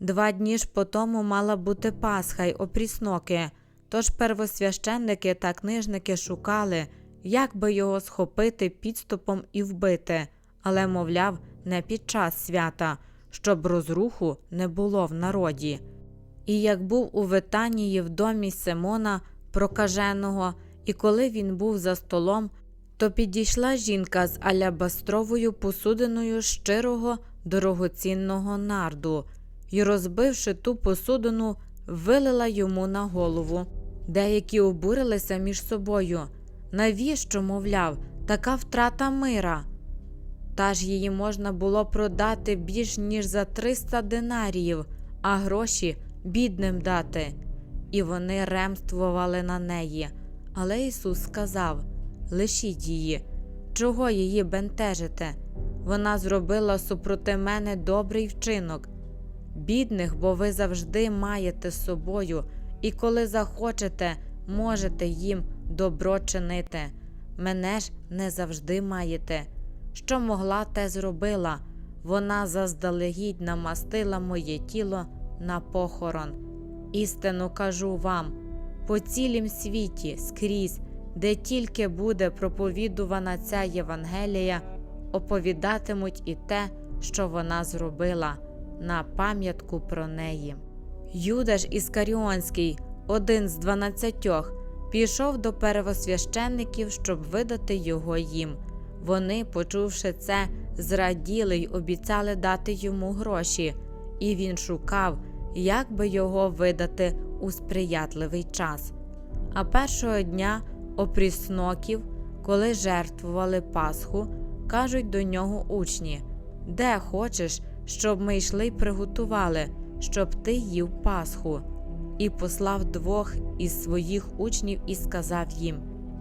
Два дні ж по тому мала бути Пасха й опрісноки, тож первосвященники та книжники шукали, як би його схопити підступом і вбити, але, мовляв, не під час свята, щоб розруху не було в народі. І як був у Витанії в домі Симона прокаженого, і коли він був за столом, то підійшла жінка з алябастровою посудиною щирого дорогоцінного нарду, і, розбивши ту посудину, вилила йому на голову. Деякі обурилися між собою. Навіщо, мовляв, така втрата мира? Та ж її можна було продати більш ніж за 300 динаріїв, а гроші бідним дати. І вони ремствували на неї. Але Ісус сказав: Лишіть її, чого її бентежите? Вона зробила супроти мене добрий вчинок. Бідних, бо ви завжди маєте з собою, і коли захочете, можете їм добро чинити. Мене ж не завжди маєте. Що могла, те зробила. Вона заздалегідь намастила моє тіло на похорон. Істину кажу вам по цілім світі, скрізь, де тільки буде проповідувана ця Євангелія, оповідатимуть і те, що вона зробила, на пам'ятку про неї. Юда ж Іскаріонський, один з дванадцятьох, пішов до первосвященників, щоб видати його їм. Вони, почувши це, зраділи й обіцяли дати йому гроші, і він шукав, як би його видати у сприятливий час. А першого дня опрісноків, коли жертвували Пасху, кажуть до нього учні: Де хочеш, щоб ми йшли й приготували, щоб ти їв Пасху? І послав двох із своїх учнів і сказав їм: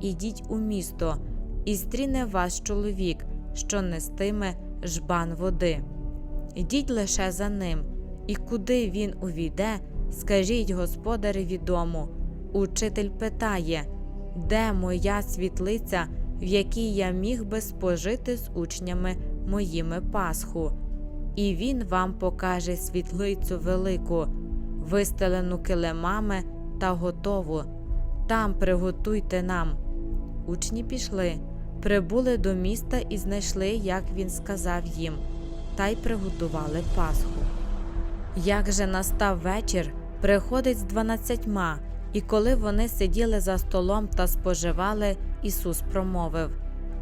Ідіть у місто, і стріне вас чоловік, що нестиме жбан води. Йдіть лише за ним, і куди він увійде, скажіть господареві дому. Учитель питає, де моя світлиця, в якій я міг би спожити з учнями моїми Пасху, і він вам покаже світлицю велику, вистелену килимами та готову. Там приготуйте нам. Учні пішли, прибули до міста і знайшли, як він сказав їм, та й приготували Пасху. Як же настав вечір, приходить з дванадцятьма, і коли вони сиділи за столом та споживали, Ісус промовив: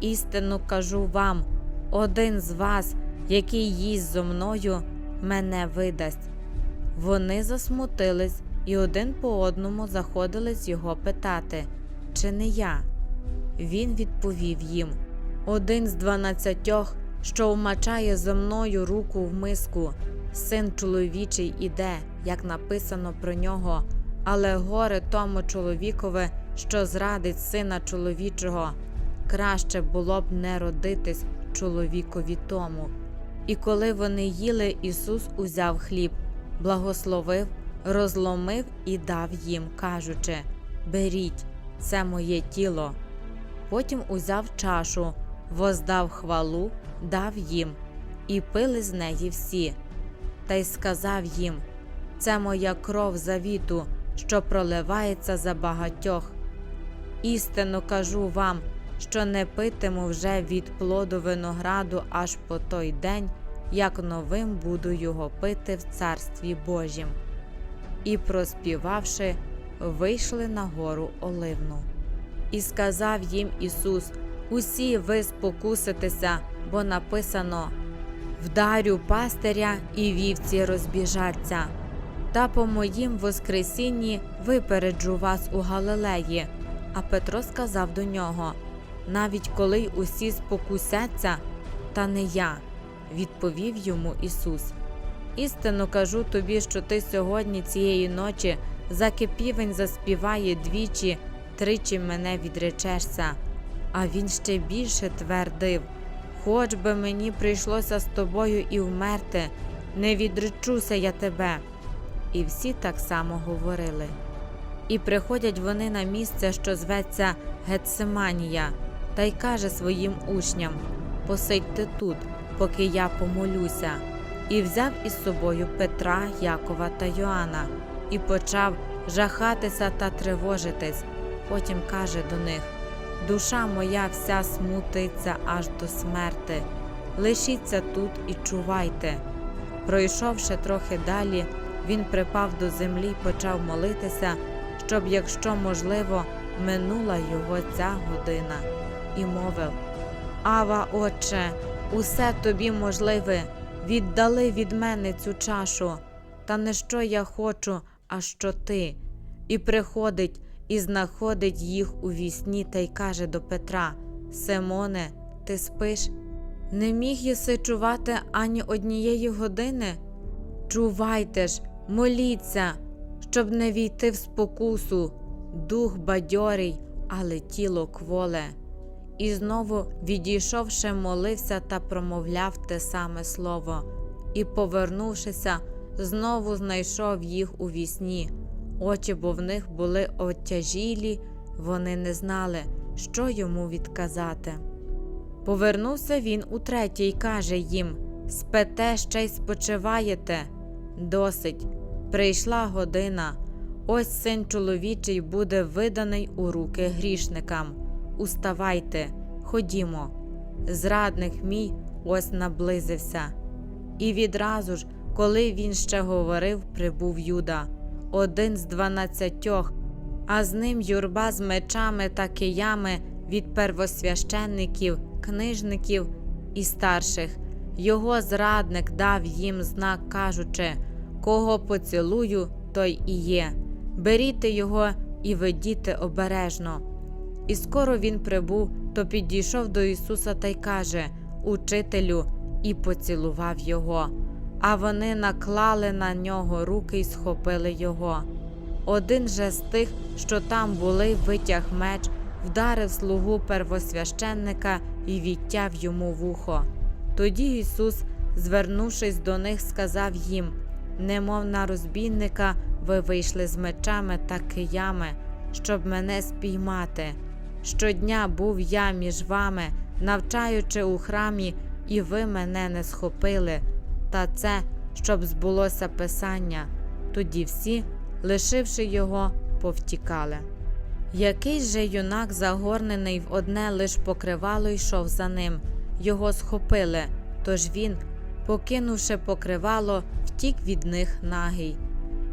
Істину кажу вам, один з вас, який їсть зо мною, мене видасть. Вони засмутились і один по одному заходились його питати, чи не я? Він відповів їм: Один з дванадцятьох, що вмачає зо мною руку в миску, син чоловічий іде, як написано про нього, але горе тому чоловікове, що зрадить сина чоловічого. Краще було б не родитись чоловікові тому. І коли вони їли, Ісус узяв хліб, благословив, розломив і дав їм, кажучи: Беріть, це моє тіло. Потім узяв чашу, воздав хвалу, дав їм, і пили з неї всі. Та й сказав їм: Це моя кров завіту, що проливається за багатьох. Істинно кажу вам, що не питиму вже від плоду винограду аж по той день, як новим буду його пити в царстві Божім. І, проспівавши, вийшли на гору Оливну. І сказав їм Ісус: Усі ви спокуситеся, бо написано: Вдарю пастиря, і вівці розбіжаться. Та по моїм Воскресінні випереджу вас у Галилеї. А Петро сказав до нього: навіть коли усі спокусяться, та не я, відповів йому Ісус. Істинно кажу тобі, що ти сьогодні цієї ночі закипівень заспіває двічі, тричі мене відречешся. А він ще більше твердив Хоч би мені прийшлося з тобою і вмерти, не відречуся я тебе. І всі так само говорили. І приходять вони на місце, що зветься Гетсиманія, та й каже своїм учням Посидьте тут, поки я помолюся. і взяв із собою Петра, Якова та Йоанна, і почав жахатися та тривожитись. Потім каже до них: Душа моя вся смутиться аж до смерти. Лишіться тут і чувайте. Пройшовши трохи далі, він припав до землі й почав молитися, щоб, якщо можливо, минула його ця година, і мовив: Ава, Отче, усе тобі можливе, віддали від мене цю чашу, та не що я хочу, а що ти. І приходить і знаходить їх у вісні та й каже до Петра: Симоне, ти спиш? Не міг єси чувати ані однієї години? Чувайте ж, моліться, щоб не війти в спокусу, дух бадьорий, але тіло кволе. І знову, відійшовши, молився та промовляв те саме слово, і, повернувшися, знову знайшов їх у вісні. Очі бо в них були отяжілі, вони не знали, що йому відказати. Повернувся він утретє й каже їм Спете ще й спочиваєте. Досить, прийшла година. Ось син чоловічий буде виданий у руки грішникам. Уставайте, ходімо. Зрадник мій ось наблизився. І відразу ж, коли він ще говорив, прибув Юда, один з дванадцятьох, а з ним юрба з мечами та киями від первосвященників, книжників і старших. Його зрадник дав їм знак, кажучи: Кого поцілую, той і є. Беріте його і ведіте обережно. І скоро він прибув, то підійшов до Ісуса та й каже Учителю, і поцілував його. А вони наклали на нього руки й схопили його. Один же з тих, що там були, витяг меч, вдарив слугу первосвященника і відтяв йому вухо. Тоді Ісус, звернувшись до них, сказав їм: Немов на розбійника, ви вийшли з мечами та киями, щоб мене спіймати. Щодня був я між вами, навчаючи у храмі, і ви мене не схопили. Та це, щоб збулося Писання. Тоді всі, лишивши його, повтікали. Якийсь же юнак, загорнений в одне лиш покривало, йшов за ним. Його схопили, тож він, покинувши покривало, втік від них нагий.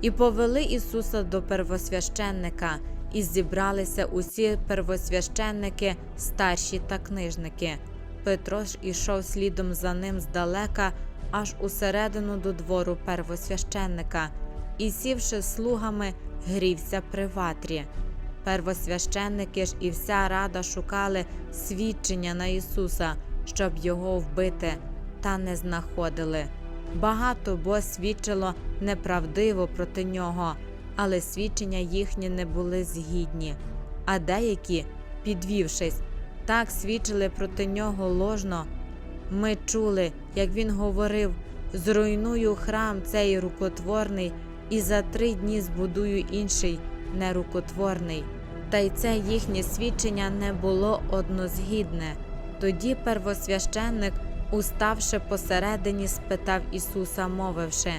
І повели Ісуса до первосвященника, і зібралися усі первосвященники, старші та книжники. Петро ж ішов слідом за ним здалека, аж усередину до двору первосвященника, і, сівши слугами, грівся при ватрі. Первосвященники ж і вся рада шукали свідчення на Ісуса, щоб його вбити, та не знаходили. Багато бо свідчило неправдиво проти нього, але свідчення їхні не були згідні. А деякі, підвівшись, так свідчили проти нього ложно. Ми чули, як він говорив: зруйную храм цей рукотворний, і за три дні збудую інший нерукотворний. Та й це їхнє свідчення не було однозгідне. Тоді первосвященник, уставши посередині, спитав Ісуса, мовивши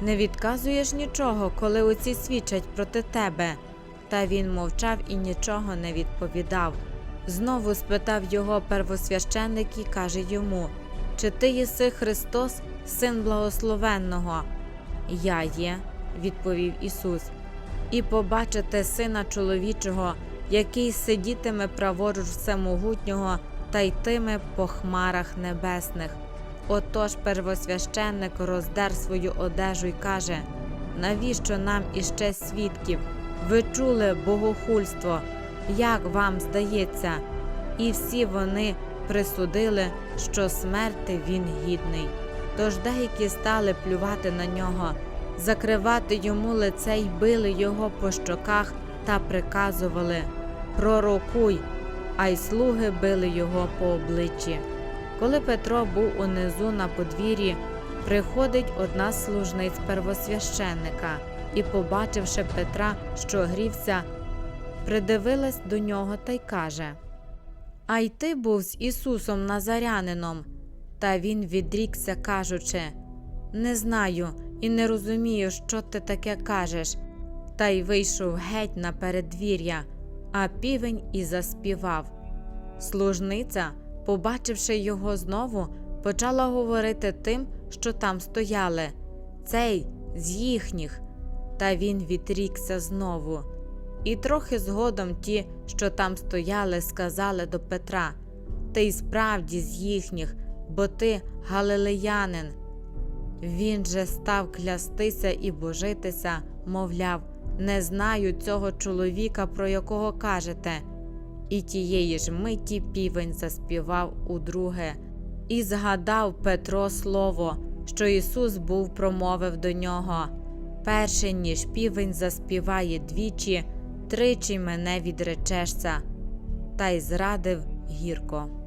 Не відказуєш нічого, коли оці свідчать проти тебе. Та він мовчав і нічого не відповідав. Знову спитав його первосвященник і каже йому Чи ти єси Христос, Син Благословенного? Я є, відповів Ісус, і побачите Сина чоловічого, який сидітиме праворуч всемогутнього та йтиме по хмарах небесних. Отож первосвященник роздер свою одежу й каже: Навіщо нам іще свідків? Ви чули богохульство, як вам здається? І всі вони присудили, що смерти він гідний. Тож деякі стали плювати на нього, закривати йому лице й били його по щоках та приказували Пророкуй, а й слуги били його по обличчі. Коли Петро був унизу на подвір'ї, приходить одна з служниць первосвященника і, побачивши Петра, що грівся, придивилась до нього та й каже А й ти був з Ісусом Назарянином. Та він відрікся, кажучи Не знаю і не розумію, що ти таке кажеш. Та й вийшов геть на передвір'я, а півень і заспівав. Служниця, побачивши його знову, почала говорити тим, що там стояли цей з їхніх. Та він відрікся знову. І трохи згодом ті, що там стояли, сказали до Петра Ти й справді з їхніх, бо ти галилеянин. Він же став клястися і божитися, мовляв, не знаю цього чоловіка, про якого кажете. І тієї ж миті півень заспівав удруге, і згадав Петро слово, що Ісус був промовив до нього. Перше ніж півень заспіває двічі, тричі мене відречешся, та й зрадив гірко.